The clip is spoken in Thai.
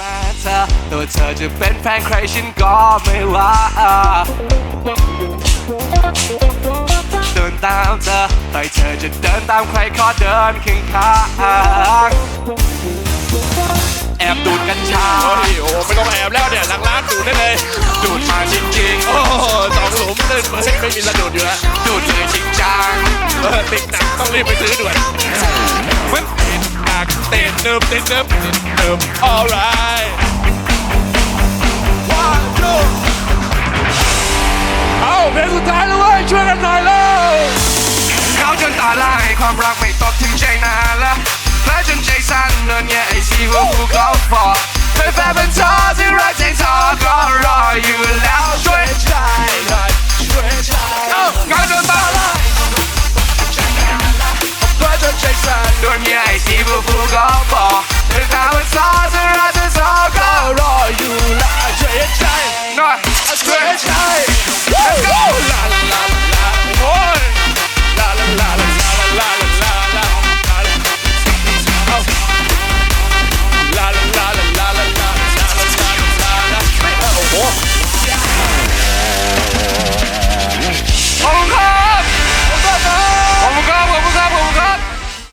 แฟนเธอตัวเธอจะเป็นแฟนใครฉันก็ไม่ว่าเดินตามเธอแต่เธอจะเดินตามใครขอเดินเคียงข้างแอบดูดกัญชาเฮ้ยโอ้ไม่ต้องแอบแล้วเนี่ยหลังร้านดูดได้เลย ดูดมาจริงโอ้โหสองหลุมเล่นไม่ไม่มีระดูดอยู่แล้วๆดูดเลยจริงจังเออติดหนักต้องรีบไปซื้อด่วนเว้ยติดหนักติดนึบติดนึบติดนึบ alright ช่วยกันหน่อยเลยเขาจนตาลายความรักไม่ตอบถึงใจนานละพระจนใจสั่นนอนแง่ไอซีว่าผู้เขาฟอดเคยแฟนเป็นเธอที่รักใจเธอก็รออยู่แล้วช่วยใจหน่ยช่วยใจเอ้าเขาจนตาลายพระจนใจสั่นนอนแง่ไอซีว่าผู้เขาฟอ